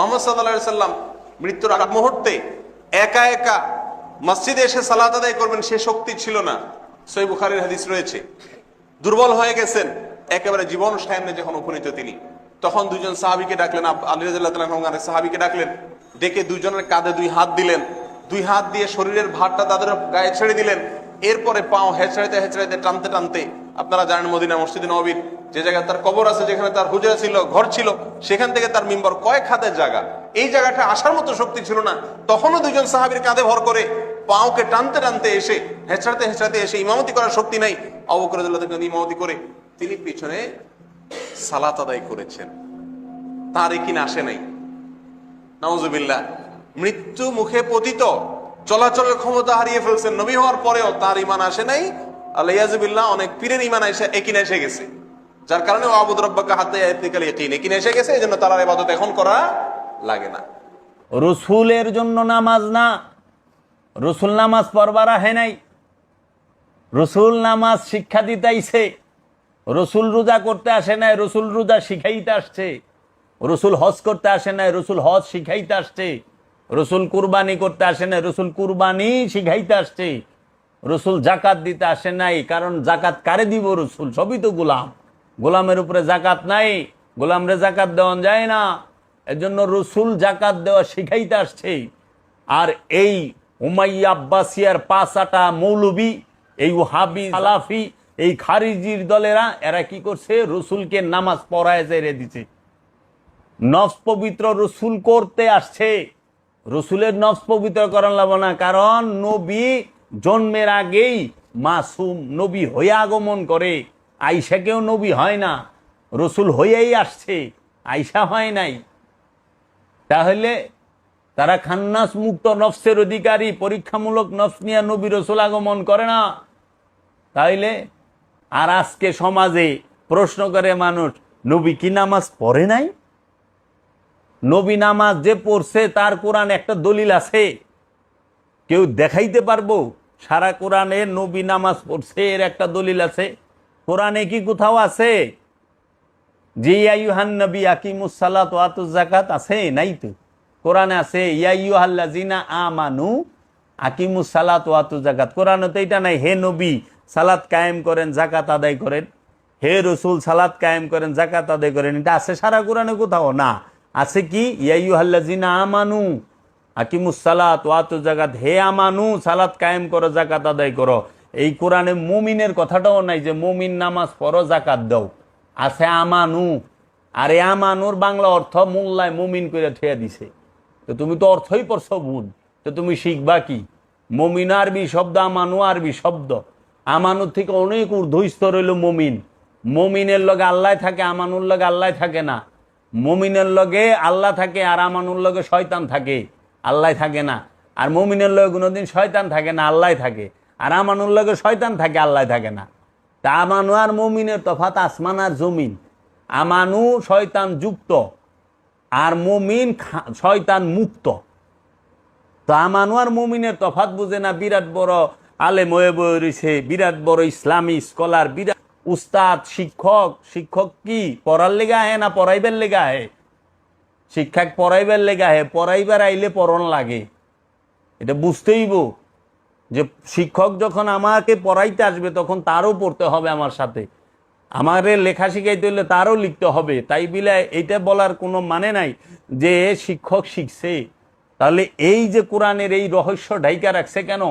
মোহাম্মদ সাল্লাহ সাল্লাম মৃত্যুর আগ মুহূর্তে একা একা মসজিদে এসে সালাত আদায় করবেন সে শক্তি ছিল না। সই বুখারের হাদিস রয়েছে। দুর্বল হয়ে গেছেন, একেবারে জীবন সায়নে যখন উপনীত তিনি। তখন দুজন সাহাবিকে ডাকলেন, আব- আলী সাহাবিকে ডাকলেন, ডেকে দুজনের কাঁধে দুই হাত দিলেন। দুই হাত দিয়ে শরীরের ভারটা তাদের গায়ে ছেড়ে দিলেন। এরপরে পাও হেঁচড়াইতে হেঁচড়াইতে টানতে টানতে আপনারা জানেন মদিনা মসজিদ নবীর, যে জায়গায় তার কবর আছে, যেখানে তার হুজরা ছিল, ঘর ছিল, সেখান থেকে তার মিম্বর কয়েক হাতের জায়গা। এই জায়গাটা আসার মতো শক্তি ছিল না। তখনও দুজন সাহাবীর কাঁধে ভর করে পাওকে টানতে টানতে এসে, হেঁচড়াতে হেঁচড়াতে এসে ইমামতি করার শক্তি নাই। অবকরাদুল্লাহ ইমামতি করে তিনি পিছনে সালাত আদায় করেছেন। তার কিনা আসে নাই? নাউজুবিল্লাহ, মৃত্যু মুখে পতিত, চলাচলের ক্ষমতা হারিয়ে ফেলছেন নবী হওয়ার পরেও তার ইমান আসে নাই। আল্লাহ অনেক পীরের ইমান এসে গেছে। যার কারণে আবুদ রব্বাকে হাতে এসে গেছে এই জন্য তার আর ইবাদত এখন করা লাগে না। রসুলের জন্য নামাজ না, রসুল নামাজ পড়বার নাই। রসুল নামাজ শিক্ষা দিতেইছে, রসুল রোজা করতে আসে নাই, রসুল রোজা শিখাইতে আসছে। রসুল হজ করতে আসে নাই, রসুল হজ শিখাইতে আসছে। রসুল কুরবানি করতে আসে নাই, রসুল কুরবানি শিখাইতে আসছে। রসুল জাকাত দিতে আসে নাই, কারণ জাকাত কারে দিব রসুল? সবই তো গোলাম। গোলামের উপরে জাকাত নাই, গোলামরে জাকাত দেওয়া যায় না। এজন্য রসুল জাকাত দেওয়া শিখাইতে আসছে। আর এই উমাইয়া আব্বাসিয়ার পাঁচাটা মৌলবি, এই হাবি সালাফি, এই খারিজির দলেরা, এরা কি করছে? রসুলকে নামাজ পড়ায় জেরে দিছে। নফস পবিত্র রসুল করতে আসছে। রসুলের নফস পবিত্র করান লাভ না, কারণ নবী জন্মের আগেই মাসুম নবী হয়ে আগমন করে। আইসাকেও নবী হয় না, রসুল হয়েই আসছে আইসা হয় নাই। তাহলে তারা খান্নাস মুক্ত নফসের অধিকারী, পরীক্ষামূলক নফস নিয়ে নবী রসুল আগমন করে না। তাইলে আর আজকে সমাজে প্রশ্ন করে মানুষ, নবী কি নামাজ পড়ে নাই? নবী নামাজ যে পড়ছে, তার কোরআন একটা দলিল আছে। কেউ দেখাইতে পারব? সারা কোরআনে নবী নামাজ পড়ছে, এর একটা দলিল আছে। কোরআনে কি কোথাও আছে? যে ইয়াইহান নবী আকিমুসালাত ওয়াতুজ জাকাত আছে? নাই তো। কোরআনে আছে ইয়াইহাল্লাজিনা আমানু আকিমুসালাত ওয়াতুজ জাকাত কোরআনে তো এটা নাই, হে নবী, সালাত কায়েম করেন জাকাত আদায় করেন। হে রসুল, সালাত কায়েম করেন জাকাত আদায় করেন। এটা আছে সারা কোরআনে কোথাও? না। আছে কি? ইয়াইহাল্লাজিনা আমানু। আকিমুসালাত ওয়াতুজ জাকাত হে আমানু, সালাত কায়েম করো জাকাত আদায় করো। এই কোরআনে মুমিনের কথাটাও নাই যে মুমিন নামাজ পড়ো জাকাত দাও। আছে আমানু। আর এ আমানুর বাংলা অর্থ মোল্লায় মুমিন করে ঠেয়া দিছে। তো তুমি তো অর্থই পড়ছ ভুল। তো তুমি শিখবা কি? মমিন আরবি শব্দ, আমানু আরবি শব্দ। আমানুর থেকে অনেক ঊর্ধ্বস্তর হইল মমিন। মমিনের লগে আল্লাহ থাকে, আমানুর লগে আল্লাহ থাকে না। মমিনের লগে আল্লাহ থাকে আর আমানুর লগে শয়তান থাকে। আল্লাহ থাকে না। আর মমিনের লগে কোনোদিন শয়তান থাকে না, আল্লাহ থাকে। আর আমানুর লগে শয়তান থাকে, আল্লাহ থাকে না। তা আমানু আর মমিনের তফাত আসমান আর জমিন। আমানু শয়তান যুক্ত, আর মমিন শয়তান মুক্ত। তো আমানু আর মমিনের তফাত বুঝে না, বিরাট বড় আলেম হয়ে বয়ে বিরাট বড় ইসলামী স্কলার, বিরাট উস্তাদ, শিক্ষক শিক্ষক কি? পড়ার লেগে আহে না, পড়াইবার লেগে আহে? শিক্ষক পড়াইবার লেগে আহে, পড়াইবার আইলে পড়ন লাগে। এটা বুঝতেইব যে শিক্ষক যখন আমাকে পড়াইতে আসবে, তখন তারও পড়তে হবে আমার সাথে। আমারে লেখা শিখাইতে হলে তারও লিখতে হবে। তাই বিলে এইটা বলার কোনো মানে নাই যে শিক্ষক শিখছে। তাহলে এই যে কোরআনের এই রহস্য ঢাইকা রাখছে কেন?